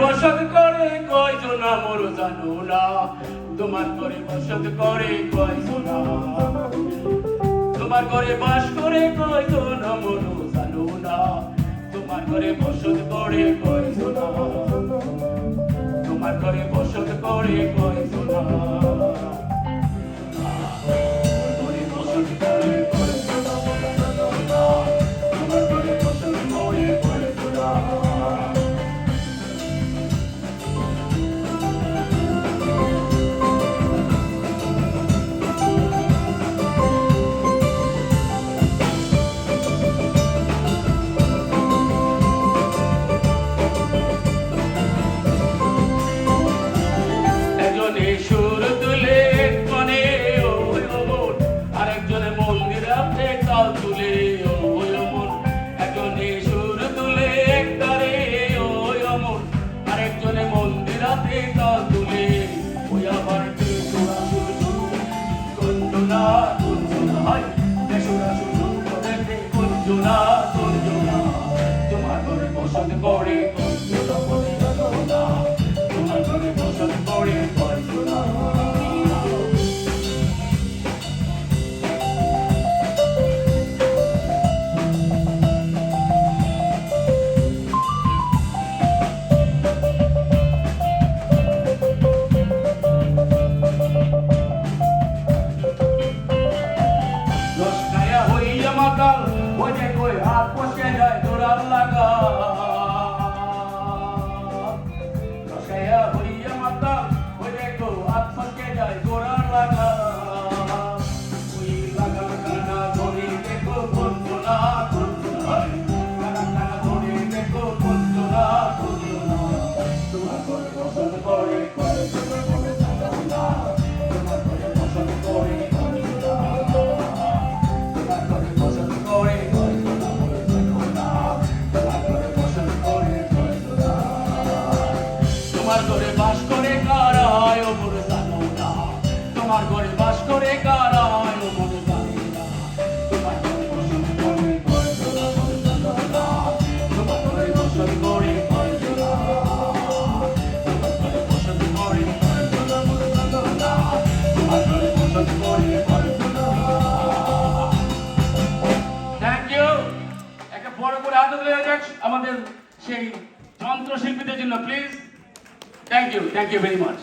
বসত করে কয়জন মোর জানো না? তোমার করে বসত করে কয়জন তোমার করে বাস করে কয়জন মোর জানো না? তোমার করে বসত করে কয়জন তোমার করে বসত করে কয় আপনি তাল ওই আবার কে সুরা সুর তুলে কুঞ্জনা কুঞ্জনা হয় কে সুরা সুর তুলে কুঞ্জনা কুঞ্জনা। তোমার ঘরে বসত করে Boa dia, Goiás. তোমার ঘরে বাস করে জানে করে হাত তুলে আমাদের সেই যন্ত্রশিল্পীদের জন্য please thank you thank you very much